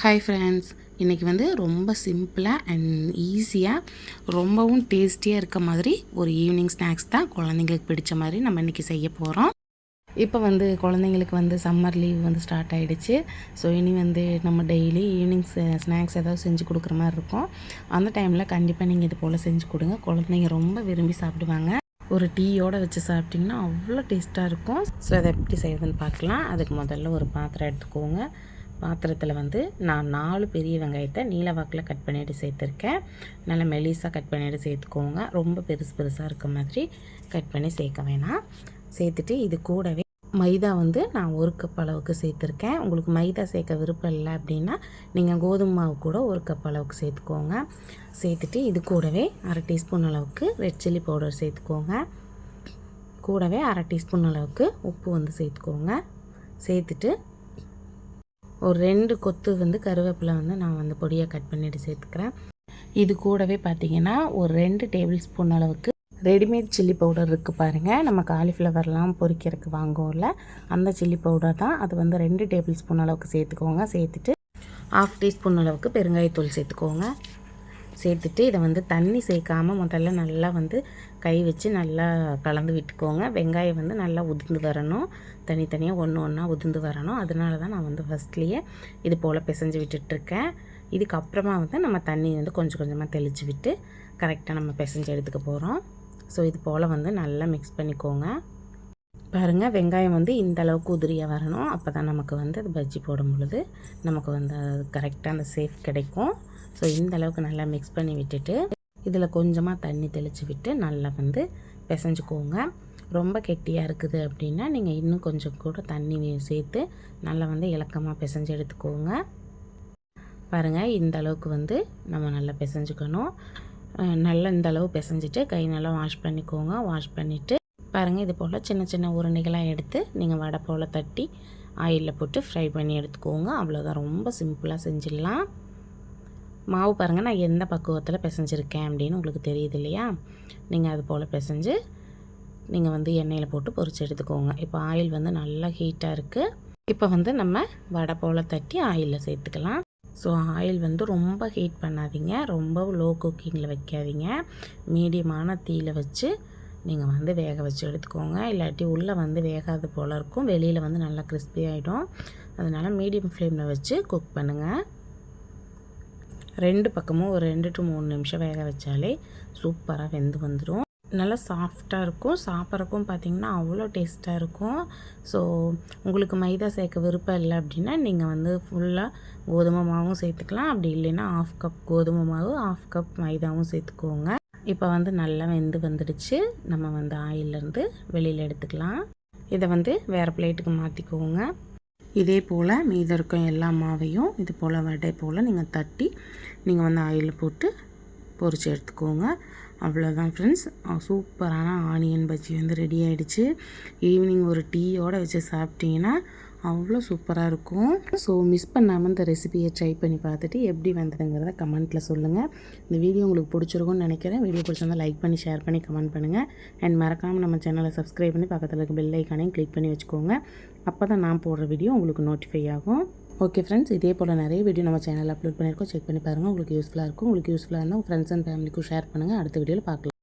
Hi friends இன்றைக்கி வந்து ரொம்ப சிம்பிளாக அண்ட் ஈஸியாக ரொம்பவும் டேஸ்டியாக இருக்க மாதிரி ஒரு ஈவினிங் ஸ்நாக்ஸ் தான் குழந்தைங்களுக்கு பிடிச்ச மாதிரி நம்ம இன்றைக்கி செய்ய போகிறோம் இப்போ வந்து குழந்தைங்களுக்கு வந்து சம்மர் லீவ் வந்து ஸ்டார்ட் ஆகிடுச்சு ஸோ இனி வந்து நம்ம டெய்லி ஈவினிங் ஸ்நாக்ஸ் ஏதாவது செஞ்சு கொடுக்குற மாதிரி இருக்கும். அந்த டைமில் கண்டிப்பாக நீங்கள் இது போல் செஞ்சு கொடுங்க. குழந்தைங்க ரொம்ப விரும்பி சாப்பிடுவாங்க. ஒரு டீயோடு வச்சு சாப்பிட்டிங்கன்னா அவ்வளோ டேஸ்ட்டாக இருக்கும். ஸோ அதை எப்படி செய்யுதுன்னு பார்க்கலாம். அதுக்கு முதல்ல ஒரு பாத்திரம் எடுத்துக்கோங்க. பாத்திரத்தில் வந்து நான் நாலு பெரிய வெங்காயத்தை நீல வாக்கில் கட் பண்ணிவிட்டு சேர்த்துருக்கேன். நல்லா மெலிசாக கட் பண்ணிவிட்டு சேர்த்துக்கோங்க. ரொம்ப பெருசு பெருசாக இருக்க மாதிரி கட் பண்ணி சேர்க்க வேணாம். சேர்த்துட்டு இது கூடவே மைதா வந்து நான் ஒரு கப் அளவுக்கு சேர்த்துருக்கேன். உங்களுக்கு மைதா சேர்க்க விருப்பம் இல்லை அப்படின்னா நீங்கள் கோதுமை மாவு கூட ஒரு கப் அளவுக்கு சேர்த்துக்கோங்க. சேர்த்துட்டு இது கூடவே அரை டீஸ்பூன் அளவுக்கு ரெட் சில்லி பவுடர் சேர்த்துக்கோங்க. கூடவே அரை டீஸ்பூன் அளவுக்கு உப்பு வந்து சேர்த்துக்கோங்க. சேர்த்துட்டு ஒரு ரெண்டு கொத்து வந்து கருவேப்பிலை வந்து நான் வந்து பொடியாக கட் பண்ணிட்டு சேர்த்துக்கிறேன். இது கூடவே பார்த்திங்கன்னா ஒரு ரெண்டு டேபிள் ஸ்பூன் அளவுக்கு ரெடிமேட் சில்லி பவுடர் இருக்குது பாருங்கள் நம்ம காலிஃப்ளவர்லாம் பொரிக்கிறதுக்கு வாங்குவோம்ல அந்த சில்லி பவுடர் தான். அது வந்து ரெண்டு டேபிள் ஸ்பூன் அளவுக்கு சேர்த்துக்கோங்க. சேர்த்துட்டு ஆஃப் டீஸ்பூன் அளவுக்கு பெருங்காயத்தூள் சேர்த்துக்கோங்க. சேர்த்துட்டு இதை வந்து தண்ணி சேர்க்காமல் முதல்ல நல்லா வந்து கை வச்சு நல்லா கலந்து விட்டுக்கோங்க. வெங்காயம் வந்து நல்லா உதிர்ந்து வரணும். தனித்தனியாக ஒன்று ஒன்றா உதிர்ந்து வரணும். அதனால தான் நான் வந்து ஃபஸ்ட்லேயே இது போல் பிசைஞ்சு விட்டுட்ருக்கேன் இதுக்கப்புறமா வந்து நம்ம தண்ணி வந்து கொஞ்சம் கொஞ்சமாக தெளித்து விட்டு கரெக்டாக நம்ம பிசைஞ்சு எடுத்துக்க போகிறோம் ஸோ இது போல் வந்து நல்லா மிக்ஸ் பண்ணிக்கோங்க. பாருங்கள் வெங்காயம் வந்து இந்த அளவுக்கு உதிரியாக வரணும். அப்போ தான் நமக்கு வந்து அது பஜ்ஜி போடும் பொழுது நமக்கு வந்து அது கரெக்டாக அந்த சேஃப் கிடைக்கும். ஸோ இந்த அளவுக்கு நல்லா மிக்ஸ் பண்ணி விட்டுட்டு இதில் கொஞ்சமாக தண்ணி தெளித்து விட்டு நல்லா வந்து பிசைஞ்சுக்கோங்க. ரொம்ப கெட்டியாக இருக்குது அப்படின்னா நீங்கள் இன்னும் கொஞ்சம் கூட தண்ணி சேர்த்து நல்லா வந்து இலக்கமாக பிசைஞ்சு எடுத்துக்கோங்க. பாருங்கள் இந்த அளவுக்கு வந்து நம்ம நல்லா பிசைஞ்சுக்கணும். நல்லா இந்த அளவு பிசைஞ்சிட்டு கை நல்லா வாஷ் பண்ணிக்கோங்க. வாஷ் பண்ணிவிட்டு பாருங்கள் இது போல் சின்ன சின்ன உருண்டைகளாக எடுத்து நீங்கள் வடை போல் தட்டி ஆயிலில் போட்டு ஃப்ரை பண்ணி எடுத்துக்கோங்க. அவ்வளோதான் ரொம்ப சிம்பிளாக செஞ்சிடலாம். மாவு பாருங்கள் நான் எந்த பக்குவத்தில் பிசைஞ்சிருக்கேன் அப்படின்னு உங்களுக்கு தெரியுது இல்லையா? நீங்கள் அது போல் பிசைஞ்சு நீங்கள் வந்து எண்ணெயில் போட்டு பொறிச்சு எடுத்துக்கோங்க. இப்போ ஆயில் வந்து நல்லா ஹீட்டாக இருக்குது இப்போ வந்து நம்ம வடை போல் தட்டி ஆயிலில் சேர்த்துக்கலாம். ஸோ ஆயில் வந்து ரொம்ப ஹீட் பண்ணாதீங்க. ரொம்ப லோ குக்கிங்கில் வைக்காதீங்க. மீடியமான தீயில் வச்சு நீங்கள் வந்து வேக வச்சு எடுத்துக்கோங்க. இல்லாட்டி உள்ளே வந்து வேகாது போல் இருக்கும். வெளியில் வந்து நல்லா கிறிஸ்பி ஆகிடும் அதனால் மீடியம் ஃப்ளேமில் வச்சு குக் பண்ணுங்கள் ரெண்டு பக்கமும் ஒரு ரெண்டு டு மூணு நிமிஷம் வேக வச்சாலே சூப்பராக வெந்து வந்துடும் நல்லா சாஃப்டாக இருக்கும். சாப்பிட்றக்கும் பார்த்திங்கன்னா அவ்வளோ டேஸ்ட்டாக இருக்கும். ஸோ உங்களுக்கு மைதா சேர்க்க விருப்பம் இல்லை அப்படின்னா நீங்கள் வந்து ஃபுல்லாக கோதுமை மாவும் சேர்த்துக்கலாம். அப்படி இல்லைன்னா ஆஃப் கப் கோதுமை மாவு ஆஃப் கப் மைதாவும் சேர்த்துக்கோங்க. இப்போ வந்து நல்லா வெந்து வந்துடுச்சு. நம்ம வந்து ஆயிலேருந்து வெளியில் எடுத்துக்கலாம். இதை வந்து வேறு பிளேட்டுக்கு மாற்றிக்கோங்க இதே போல் மீதம் இருக்கும் எல்லா மாவையும் இது போல் வடை போல் நீங்கள் தட்டி நீங்கள் வந்து ஆயிலில் போட்டு பொறிச்சு எடுத்துக்கோங்க. அவ்வளோதான் ஃப்ரெண்ட்ஸ் சூப்பரான ஆனியன் பஜ்ஜி வந்து ரெடி ஆகிடுச்சு ஈவினிங் ஒரு டீயோடு வச்சு சாப்பிட்டீங்கன்னா அவ்வளோ சூப்பராக இருக்கும். ஸோ மிஸ் பண்ணாமல் இந்த ரெசிபியை ட்ரை பண்ணி பார்த்துட்டு எப்படி வந்ததுங்கிறத கமெண்ட்டில் சொல்லுங்கள் இந்த வீடியோ உங்களுக்கு பிடிச்சிருக்கும்னு நினைக்கிறேன். வீடியோ பிடிச்சிருந்தா லைக் பண்ணி ஷேர் பண்ணி கமெண்ட் பண்ணுங்கள் அண்ட் மறக்காமல் நம்ம சேனலை சப்ஸ்கிரைப் பண்ணி பக்கத்தில் இருக்க பெல் ஐக்கானையும் கிளிக் பண்ணி வச்சுக்கோங்க. அப்போ தான் நான் போடுற வீடியோ உங்களுக்கு நோட்டிஃபை ஆகும். ஓகே ஃப்ரெண்ட்ஸ் இதே போல் நிறைய வீடியோ நம்ம சேனலில் அப்லோட் பண்ணியிருக்கோம். செக் பண்ணி பாருங்கள் உங்களுக்கு யூஸ்ஃபுல்லாக இருக்கும். உங்களுக்கு யூஸ்ஃபுல்லாக இருந்தால் ஃப்ரெண்ட்ஸ் அண்ட் ஃபேமிலிக்கும் ஷேர் பண்ணுங்கள் அடுத்த வீடியோவில் பார்க்கலாம்.